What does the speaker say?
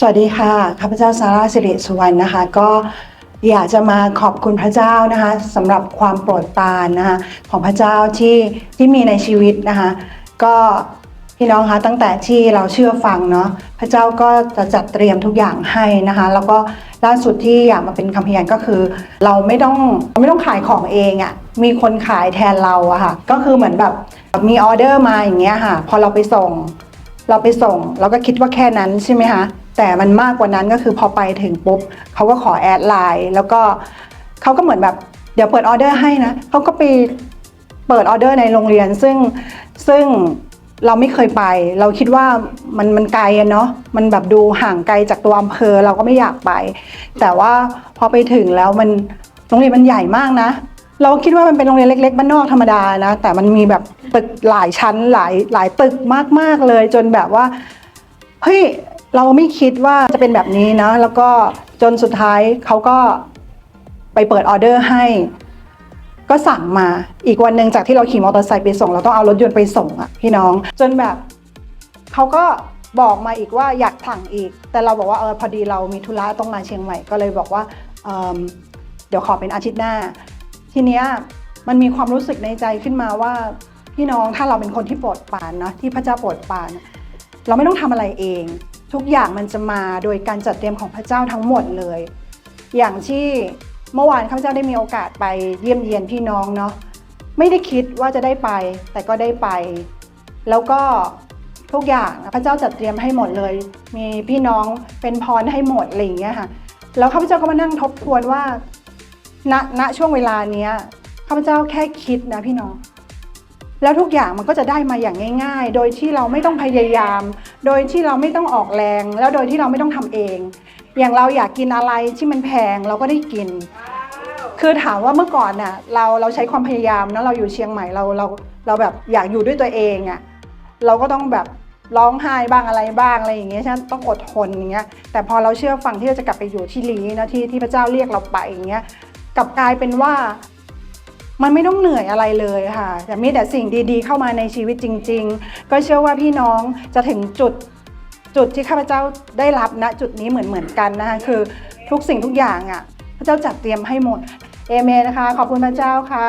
สวัสดีค่ะ ข้าพเจ้าซาร่าสิริสุวรรณนะคะ ก็อยากจะมาขอบคุณพระเจ้านะคะสำหรับความโปรดปรานนะคะของพระเจ้าที่ที่มีในชีวิตนะคะ ก็พี่น้องคะตั้งแต่ที่เราเชื่อฟังเนาะพระเจ้าก็จะจัดเตรียมทุกอย่างให้นะคะ แล้วก็ล่าสุดที่อยากมาเป็นคำพยานก็คือ เราไม่ต้องไม่ต้องขายของเองอะ่ะมีคนขายแทนเราอะค่ะ ก็คือเหมือนแบบมีออเดอร์มาอย่างเงี้ยค่ะ พอเราไปส่ง เราไปส่งเราก็คิดว่าแค่นั้นใช่ไหมคะแต่มันมากกว่านั้นก็คือพอไปถึงปุ๊บเขาก็ขอแอดไลน์แล้วก็เขาก็เหมือนแบบเดี๋ยวเปิดออเดอร์ให้นะเขาก็ไปเปิดออเดอร์ในโรงเรียน ซึ่งซึ่งเราไม่เคยไป เราคิดว่ามันมันไกลอะเนาะมันแบบดูห่างไกลจากตัวอำเภอเราก็ไม่อยากไป แต่ว่าพอไปถึงแล้วมันโรงเรียนมันใหญ่มากนะ เราคิดว่ามันเป็นโรงเรียนเล็กๆบ้านนอกธรรมดานะ แต่มันมีแบบตึกหลายชั้นหลายหลายตึกมากๆเลย จนแบบว่าเฮ้ยเราไม่คิดว่าจะเป็นแบบนี้นะ แล้วก็จนสุดท้ายเขาก็ไปเปิดออเดอร์ให้ ก็สั่งมาอีกวันหนึ่งจากที่เราขี่มอเตอร์ไซค์ไปส่ง เราต้องเอารถยนต์ไปส่งอะพี่น้อง จนแบบเขาก็บอกมาอีกว่าอยากสั่งอีก แต่เราบอกว่าเออพอดีเรามีธุระต้องมาเชียงใหม่ ก็เลยบอกว่าเเดี๋ยวขอเป็นอาทิตย์หน้า ทีเนี้ยมันมีความรู้สึกในใจขึ้นมาว่าพี่น้องถ้าเราเป็นคนที่โปรดปรานนะที่พระเจ้าโปรดปราน เราไม่ต้องทำอะไรเอง ทุกอย่างมันจะมาโดยการจัดเตรียมของพระเจ้าทั้งหมดเลย อย่างที่เมื่อวานข้าพเจ้าได้มีโอกาสไปเยี่ยมเยียนพี่น้องเนาะไม่ได้คิดว่าจะได้ไป แต่ก็ได้ไป แล้วก็ทุกอย่างพระเจ้าจัดเตรียมให้หมดเลย มีพี่น้องเป็นพรให้หมดอะไรอย่างเงี้ยค่ะแล้วข้าพเจ้าก็มานั่งทบทวนว่า ณณช่วงเวลาเนี้ยข้าพเจ้าแค่คิดนะพี่น้อง แล้วทุกอย่างมันก็จะได้มาอย่างง่าย ๆ โดยที่เราไม่ต้องพยายาม โดยที่เราไม่ต้องออกแรง แล้วโดยที่เราไม่ต้องทำเอง อย่างเราอยากกินอะไรที่มันแพงเราก็ได้กิน คือถามว่าเมื่อก่อนน่ะเราเราใช้ความพยายามนะเราอยู่เชียงใหม่เราเราเราแบบอยากอยู่ด้วยตัวเองอะ่ะเราก็ต้องแบบร้องไห้บ้างอะไรบ้างอะไรอย่างเงี้ยฉันต้องอดทนอย่างเงี้ยแต่พอเราเชื่อฟังที่เราจะกลับไปอยู่ที่ลีนะที่ที่พระเจ้าเรียกเราไปอย่างเงี้ย กลับกลายเป็นว่า มันไม่ต้องเหนื่อยอะไรเลยค่ะแต่มีแต่สิ่งดีๆ เข้ามาในชีวิตจริง ๆ ก็เชื่อว่าพี่น้องจะถึงจุดจุดที่ข้าพเจ้าได้รับณจุดนี้เหมือนเหมือนๆกันนะคะคือทุกสิ่งทุกอย่างอะพระเจ้าจัดเตรียมให้หมดเอเมนนะคะ ขอบคุณพระเจ้าค่ะ